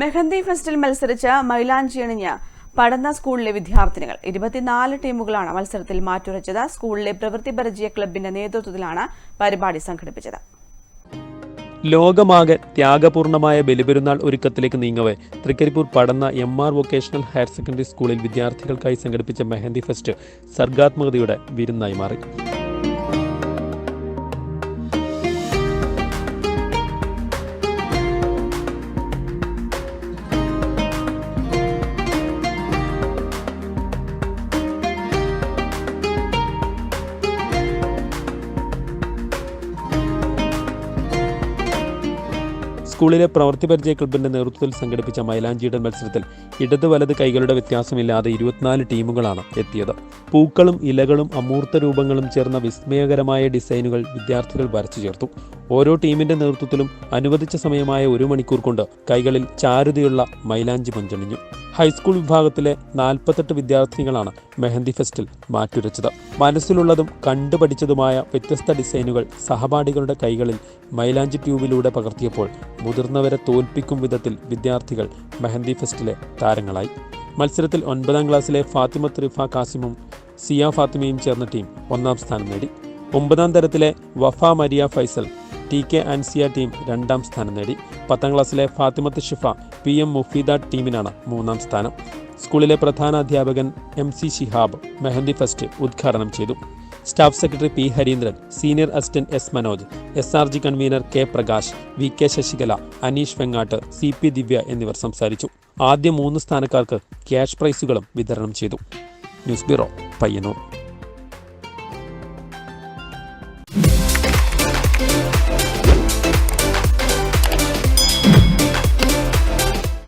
മെഹന്തി ഫെസ്റ്റിൽ മത്സരിച്ച മൈലാഞ്ചി അണിഞ്ഞ പടന്ന സ്കൂളിലെ വിദ്യാർത്ഥിനികൾ ഇരുപത്തിനാല് ടീമുകളാണ് മത്സരത്തിൽ മാറ്റുരച്ചത്. സ്കൂളിലെ പ്രവൃത്തി പരിചയ ക്ലബിന്റെ നേതൃത്വത്തിലാണ് പരിപാടി സംഘടിപ്പിച്ചത്. ലോകമാകെ ത്യാഗപൂർണമായ ബലിപെരുന്നാൾ ഒരുക്കത്തിലേക്ക് നീങ്ങവേ Thrikaripur Padanna M R vocational higher secondary സ്കൂളിൽ വിദ്യാർത്ഥികൾക്കായി സംഘടിപ്പിച്ച മെഹന്തി ഫെസ്റ്റ് സർഗാത്മകതയുടെ വിരുന്നായി മാറി. സ്കൂളിലെ പ്രവൃത്തി പരിചയ ക്ലബിന്റെ നേതൃത്വത്തിൽ സംഘടിപ്പിച്ച മൈലാഞ്ചിയുടെ മത്സരത്തിൽ ഇടത് വലത് കൈകളുടെ വ്യത്യാസമില്ലാതെ ഇരുപത്തിനാല് ടീമുകളാണ് എത്തിയത്. പൂക്കളും ഇലകളും അമൂർത്ത രൂപങ്ങളും ചേർന്ന വിസ്മയകരമായ ഡിസൈനുകൾ വിദ്യാർത്ഥികൾ വരച്ചു ചേർത്തു. ഓരോ ടീമിന്റെ നേതൃത്വത്തിലും അനുവദിച്ച സമയമായ ഒരു മണിക്കൂർ കൊണ്ട് കൈകളിൽ ചാരുതയുള്ള മൈലാഞ്ചി പഞ്ചണിഞ്ഞു. ഹൈസ്കൂൾ വിഭാഗത്തിലെ നാൽപ്പത്തെട്ട് വിദ്യാർത്ഥികളാണ് മെഹന്തി ഫെസ്റ്റിൽ മാറ്റുരച്ചത്. മനസ്സിലുള്ളതും കണ്ടുപഠിച്ചതുമായ വ്യത്യസ്ത ഡിസൈനുകൾ സഹപാഠികളുടെ കൈകളിൽ മൈലാഞ്ചി ട്യൂബിലൂടെ പകർത്തിയപ്പോൾ മുതിർന്നവരെ തോൽപ്പിക്കും വിധത്തിൽ വിദ്യാർത്ഥികൾ മെഹന്തി ഫെസ്റ്റിലെ താരങ്ങളായി. മത്സരത്തിൽ ഒൻപതാം ക്ലാസ്സിലെ ഫാത്തിമ റിഫ കാസിമും സിയ ഫാത്തിമയും ചേർന്ന ടീം ഒന്നാം സ്ഥാനം നേടി. ഒമ്പതാം തരത്തിലെ Wafa Mariya Faisal T K Ansiya team രണ്ടാം സ്ഥാനം നേടി. പത്താം ക്ലാസ്സിലെ ഫാത്തിമത്ത് ഷിഫ പി എം മുഫീദ ടീമിനാണ് മൂന്നാം സ്ഥാനം. സ്കൂളിലെ പ്രധാന അധ്യാപകൻ M C Shihab mehndi fest ഉദ്ഘാടനം ചെയ്തു. Staff secretary P Harindran senior assistant S Manoj S R G convener K Prakash V K Sasikala Aneesh Vengatt C P Divya എന്നിവർ സംസാരിച്ചു. ആദ്യ മൂന്ന് സ്ഥാനക്കാർക്ക് ക്യാഷ് പ്രൈസുകളും വിതരണം ചെയ്തു. News bureau Payyanur.